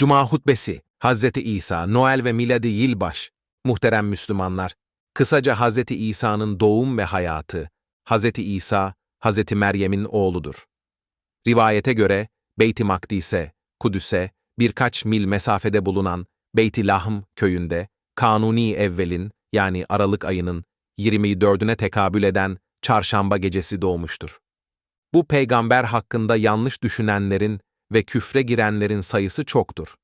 Cuma hutbesi, Hazreti İsa, Noel ve Miladi Yılbaş, muhterem Müslümanlar, kısaca Hazreti İsa'nın doğum ve hayatı, Hazreti İsa, Hazreti Meryem'in oğludur. Rivayete göre Beyt-i Makdis'e, Kudüs'e birkaç mil mesafede bulunan Beyt-i Lahm köyünde Kanuni Evvel'in yani Aralık ayının 24'üne tekabül eden çarşamba gecesi doğmuştur. Bu peygamber hakkında yanlış düşünenlerin ve küfre girenlerin sayısı çoktur.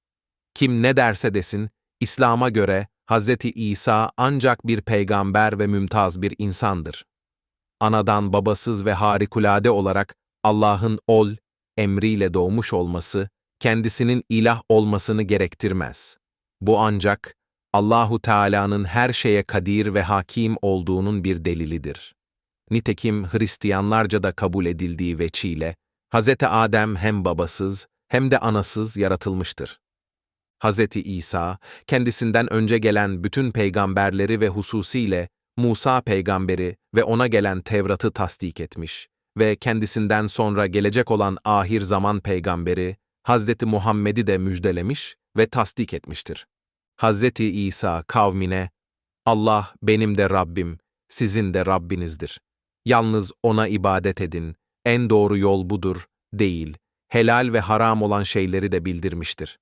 Kim ne derse desin, İslam'a göre Hz. İsa ancak bir peygamber ve mümtaz bir insandır. Anadan babasız ve harikulade olarak Allah'ın ol emriyle doğmuş olması, kendisinin ilah olmasını gerektirmez. Bu ancak Allahu Teala'nın her şeye kadir ve hakim olduğunun bir delilidir. Nitekim Hristiyanlarca da kabul edildiği veçiyle, Hz. Adem hem babasız hem de anasız yaratılmıştır. Hz. İsa, kendisinden önce gelen bütün peygamberleri ve hususiyle Musa peygamberi ve ona gelen Tevrat'ı tasdik etmiş ve kendisinden sonra gelecek olan ahir zaman peygamberi, Hazreti Muhammed'i de müjdelemiş ve tasdik etmiştir. Hazreti İsa kavmine, Allah benim de Rabbim, sizin de Rabbinizdir. Yalnız O'na ibadet edin, en doğru yol budur, değil, helal ve haram olan şeyleri de bildirmiştir.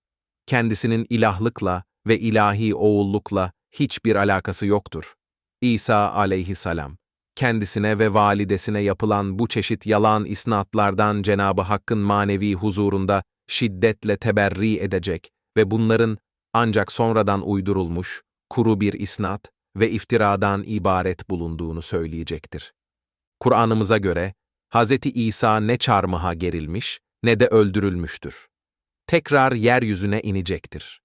Kendisinin ilahlıkla ve ilahi oğullukla hiçbir alakası yoktur. İsa aleyhisselam, kendisine ve validesine yapılan bu çeşit yalan isnatlardan Cenabı Hakk'ın manevi huzurunda şiddetle teberri edecek ve bunların ancak sonradan uydurulmuş, kuru bir isnat ve iftiradan ibaret bulunduğunu söyleyecektir. Kur'an'ımıza göre, Hz. İsa ne çarmıha gerilmiş ne de öldürülmüştür. Tekrar yeryüzüne inecektir.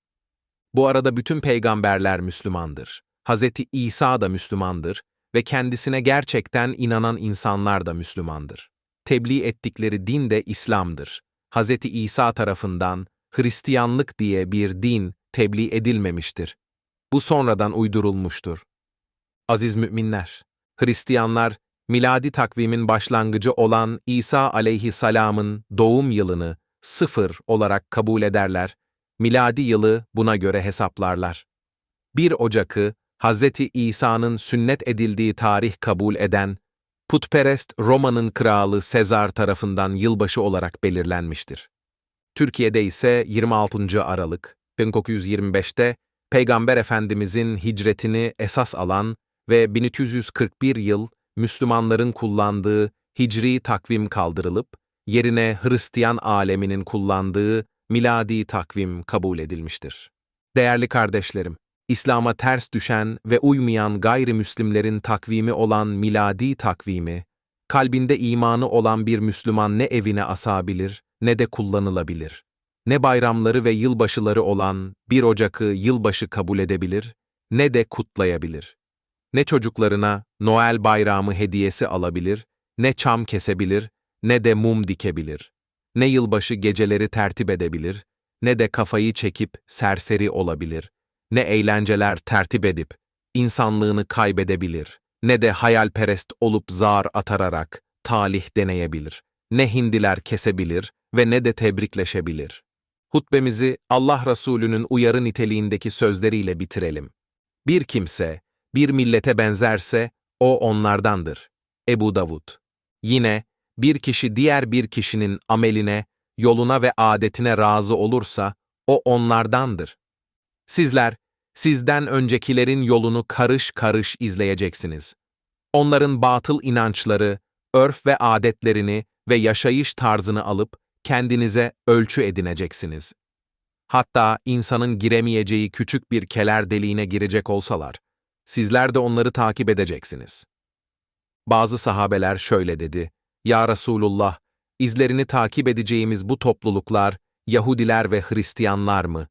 Bu arada bütün peygamberler Müslümandır. Hz. İsa da Müslümandır ve kendisine gerçekten inanan insanlar da Müslümandır. Tebliğ ettikleri din de İslam'dır. Hz. İsa tarafından Hristiyanlık diye bir din tebliğ edilmemiştir. Bu sonradan uydurulmuştur. Aziz müminler, Hristiyanlar, miladi takvimin başlangıcı olan İsa aleyhisselamın doğum yılını sıfır olarak kabul ederler, miladi yılı buna göre hesaplarlar. 1 Ocak'ı Hz. İsa'nın sünnet edildiği tarih kabul eden, putperest Roma'nın kralı Sezar tarafından yılbaşı olarak belirlenmiştir. Türkiye'de ise 26. Aralık 1925'te Peygamber Efendimizin hicretini esas alan ve 1241 yıl Müslümanların kullandığı hicri takvim kaldırılıp, yerine Hristiyan aleminin kullandığı miladi takvim kabul edilmiştir. Değerli kardeşlerim, İslam'a ters düşen ve uymayan gayrimüslimlerin takvimi olan miladi takvimi, kalbinde imanı olan bir Müslüman ne evine asabilir ne de kullanılabilir. Ne bayramları ve yılbaşıları olan 1 Ocak'ı yılbaşı kabul edebilir ne de kutlayabilir. Ne çocuklarına Noel bayramı hediyesi alabilir, ne çam kesebilir, ne de mum dikebilir. Ne yılbaşı geceleri tertip edebilir, ne de kafayı çekip serseri olabilir. Ne eğlenceler tertip edip insanlığını kaybedebilir, ne de hayalperest olup zar atararak talih deneyebilir. Ne hindiler kesebilir ve ne de tebrikleşebilir. Hutbemizi Allah Resulü'nün uyarı niteliğindeki sözleriyle bitirelim. Bir kimse, bir millete benzerse, o onlardandır. Ebu Davud. Yine, bir kişi diğer bir kişinin ameline, yoluna ve adetine razı olursa, o onlardandır. Sizler, sizden öncekilerin yolunu karış karış izleyeceksiniz. Onların batıl inançları, örf ve adetlerini ve yaşayış tarzını alıp, kendinize ölçü edineceksiniz. Hatta insanın giremeyeceği küçük bir keler deliğine girecek olsalar, sizler de onları takip edeceksiniz. Bazı sahabeler şöyle dedi, Ya Resulullah, izlerini takip edeceğimiz bu topluluklar, Yahudiler ve Hristiyanlar mı?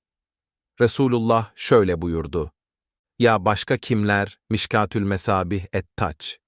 Resulullah şöyle buyurdu, Ya başka kimler, Mişkatül Mesabih et-Taç,